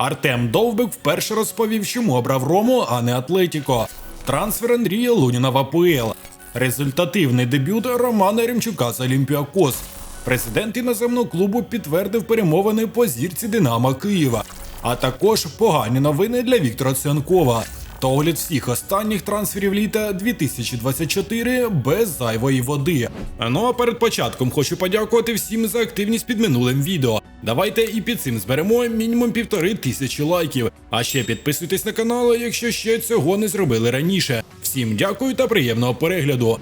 Артем Довбик вперше розповів, чому обрав Рому, а не Атлетіко. Трансфер Андрія Луніна в АПЛ. Результативний дебют Романа Ремчука з Олімпіакос. Президент іноземного клубу підтвердив перемовини по зірці Динамо Києва, а також погані новини для Віктора Цянкова. Та огляд всіх останніх трансферів літа 2024 без зайвої води. Ну а перед початком хочу подякувати всім за активність під минулим відео. Давайте і під цим зберемо мінімум півтори тисячі лайків. А ще підписуйтесь на канал, якщо ще цього не зробили раніше. Всім дякую та приємного перегляду.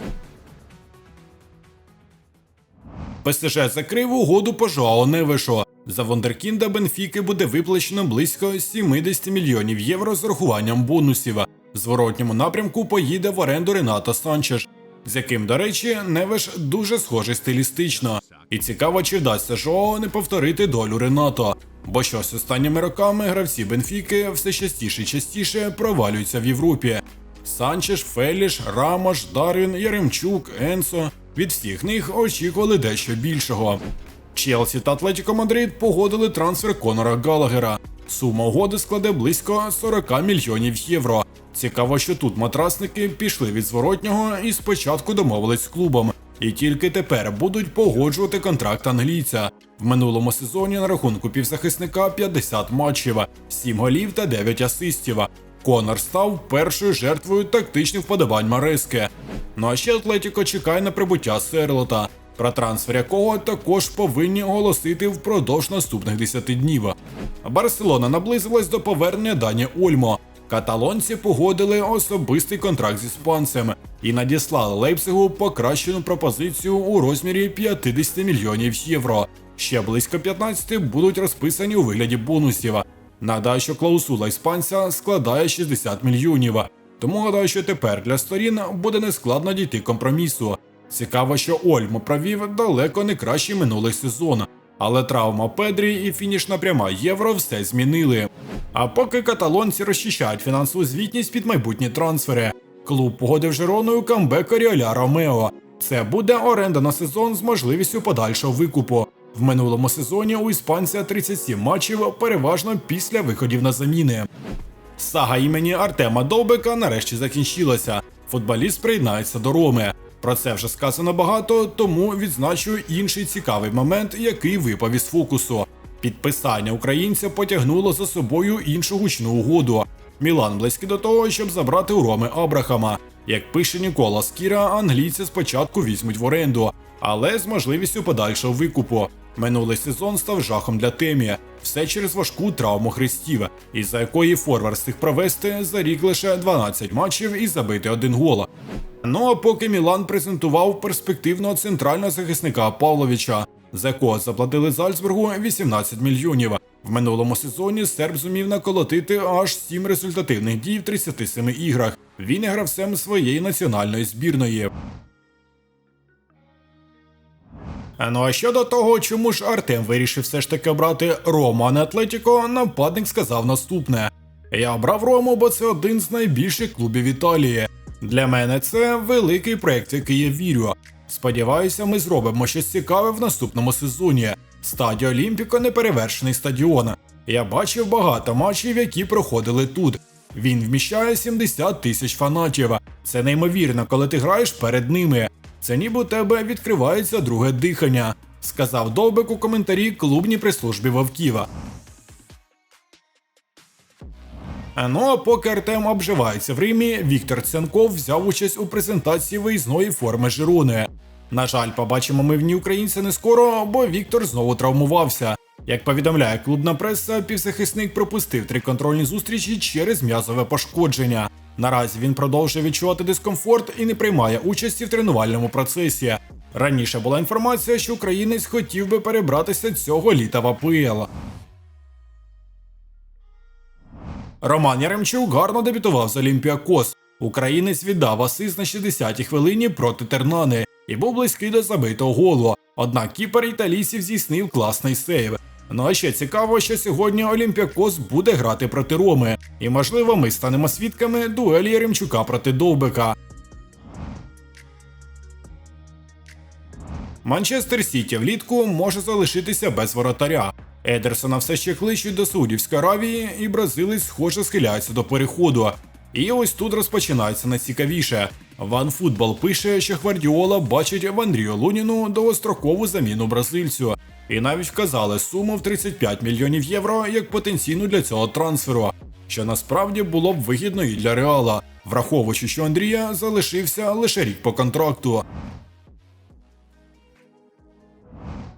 ПСЖ закрив угоду по Жоао Невешо. За Вондеркінда Бенфіки буде виплачено близько 70 мільйонів євро з урахуванням бонусів. В зворотньому напрямку поїде в оренду Ренато Санчеш, з яким, до речі, Невеш дуже схожий стилістично. І цікаво, чи вдасться Жоао не повторити долю Ренато. Бо щось останніми роками гравці Бенфіки все частіше і частіше провалюються в Європі. Санчеш, Феліш, Рамош, Дарвін, Яремчук, Енсо. Від всіх них очікували дещо більшого. Челсі та Атлетіко Мадрид погодили трансфер Конора Галагера. Сума угоди складе близько 40 мільйонів євро. Цікаво, що тут матрасники пішли від зворотнього і спочатку домовились з клубом. І тільки тепер будуть погоджувати контракт англійця. В минулому сезоні на рахунку півзахисника 50 матчів, 7 голів та 9 асистів. Конор став першою жертвою тактичних вподобань Марески. Ну а ще Атлетіко чекає на прибуття Серлота, про трансфер якого також повинні оголосити впродовж наступних 10 днів. Барселона наблизилась до повернення Дані Ольмо. Каталонці погодили особистий контракт з іспанцем і надіслали Лейпцигу покращену пропозицію у розмірі 50 мільйонів євро. Ще близько 15 будуть розписані у вигляді бонусів. Нагадаю, що клаусула іспанця складає 60 мільйонів. Тому гадаю, що тепер для сторін буде нескладно дійти компромісу. Цікаво, що Ольмо провів далеко не кращий минулий сезон, але травма Педрі і фінішна пряма євро все змінили. А поки каталонці розчищають фінансову звітність під майбутні трансфери, клуб погодив Жероною камбек Оріоля Ромео. Це буде оренда на сезон з можливістю подальшого викупу. В минулому сезоні у іспанця 37 матчів, переважно після виходів на заміни. Сага імені Артема Довбика нарешті закінчилася. Футболіст приєднається до Роми. Про це вже сказано багато, тому відзначу інший цікавий момент, який випав із фокусу. Підписання українця потягнуло за собою іншу гучну угоду. Мілан близький до того, щоб забрати у Роми Абрахама. Як пише Нікола Скіра, англійці спочатку візьмуть в оренду, але з можливістю подальшого викупу. Минулий сезон став жахом для темі, все через важку травму хрестів, із-за якої форвард встиг провести за рік лише 12 матчів і забити один гол. Ну а поки Мілан презентував перспективного центрального захисника Павловича, за якого заплатили Зальцбургу 18 мільйонів. В минулому сезоні серб зумів наколотити аж 7 результативних дій в 37 іграх. Він є гравцем своєї національної збірної. Ну а щодо того, чому ж Артем вирішив все ж таки обрати Рому, а не Атлетіко, нападник сказав наступне: Я обрав Рому, бо це один з найбільших клубів Італії. Для мене це великий проект, який я вірю. Сподіваюся, ми зробимо щось цікаве в наступному сезоні. Стадіо Олімпіко неперевершений стадіон. Я бачив багато матчів, які проходили тут. Він вміщає 70 тисяч фанатів. Це неймовірно, коли ти граєш перед ними. Це ніби у тебе відкривається друге дихання, сказав Довбик у коментарі клубній прес-службі Вовківа. Ну а поки Артем обживається в Римі, Віктор Цянков взяв участь у презентації виїзної форми Жирони. На жаль, побачимо ми в ній українця не скоро, бо Віктор знову травмувався. Як повідомляє клубна преса, півзахисник пропустив три контрольні зустрічі через м'язове пошкодження. Наразі він продовжує відчувати дискомфорт і не приймає участі в тренувальному процесі. Раніше була інформація, що українець хотів би перебратися цього літа в АПЛ. Роман Яремчук гарно дебютував з Олімпіакос. Українець віддав асист на 60-й хвилині проти Тернани і був близький до забитого голу. Однак кіпер італійців здійснив класний сейв. Ну а ще цікаво, що сьогодні Олімпіакос буде грати проти Роми, і можливо ми станемо свідками дуелі Яремчука проти Довбика. Манчестер Сіті влітку може залишитися без воротаря. Едерсона все ще кличуть до Саудівської Аравії, і бразилець схоже схиляється до переходу. І ось тут розпочинається найцікавіше. Ван пише, що Гвардіола бачить в Андрію Луніну довгострокову заміну бразильцю. І навіть вказали суму в 35 мільйонів євро як потенційну для цього трансферу, що насправді було б вигідно і для Реала, враховуючи, що Андрія залишився лише рік по контракту.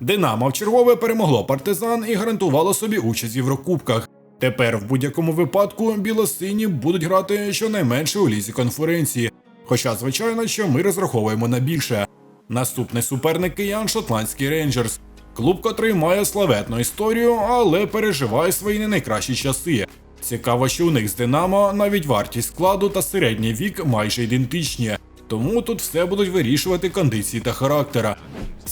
Динамо в чергове перемогло партизан і гарантувало собі участь в Єврокубках. Тепер в будь-якому випадку білосині будуть грати щонайменше у лізі конференції. Хоча, звичайно, що ми розраховуємо на більше. Наступний суперник киян шотландський рейнджерс. Клуб, котрий має славетну історію, але переживає свої не найкращі часи. Цікаво, що у них з Динамо навіть вартість складу та середній вік майже ідентичні. Тому тут все будуть вирішувати кондиції та характера.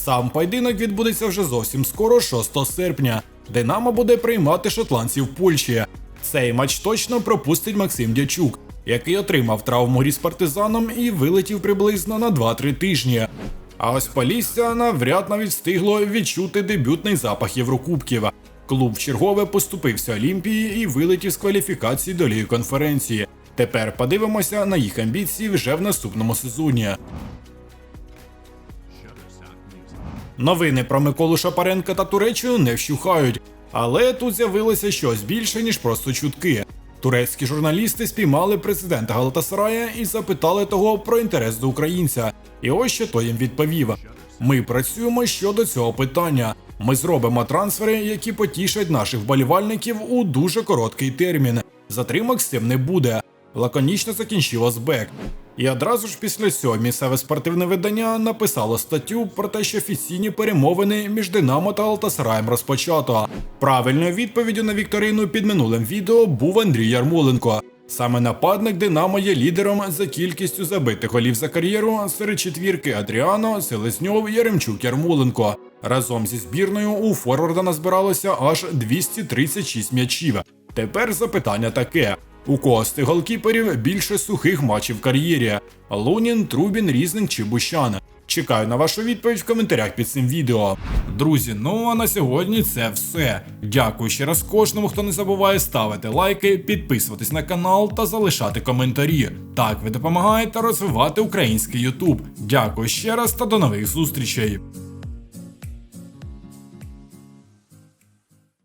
Сам поєдинок відбудеться вже зовсім скоро, 6 серпня. Динамо буде приймати шотландців Польщі. Цей матч точно пропустить Максим Дячук, який отримав травму грі з партизаном і вилетів приблизно на 2-3 тижні. А ось Полісся навряд навіть встигло відчути дебютний запах Єврокубків. Клуб чергове поступився Олімпії і вилетів з кваліфікації до Ліги конференції. Тепер подивимося на їх амбіції вже в наступному сезоні. Новини про Миколу Шапаренка та Туреччину не вщухають, але тут з'явилося щось більше, ніж просто чутки. Турецькі журналісти спіймали президента Галатасарая і запитали того про інтерес до українця. І ось що той їм відповів: ми працюємо щодо цього питання. Ми зробимо трансфери, які потішать наших вболівальників у дуже короткий термін. Затримок з цим не буде. Лаконічно закінчив Озбек. І одразу ж після цього місцеве спортивне видання написало статтю про те, що офіційні перемовини між Динамо та Алтасараєм розпочато. Правильною відповіддю на вікторину під минулим відео був Андрій Ярмоленко. Саме нападник Динамо є лідером за кількістю забитих голів за кар'єру серед четвірки Адріано, Селезньов, Яремчук, Ярмоленко. Разом зі збірною у Форварда назбиралося аж 236 м'ячів. Тепер запитання таке: у тих голкіперів більше сухих матчів в кар'єрі? Лунін, Трубін, Різник чи Бущан? Чекаю на вашу відповідь в коментарях під цим відео. Друзі, ну а на сьогодні це все. Дякую ще раз кожному, хто не забуває ставити лайки, підписуватись на канал та залишати коментарі. Так ви допомагаєте розвивати український Ютуб. Дякую ще раз та до нових зустрічей.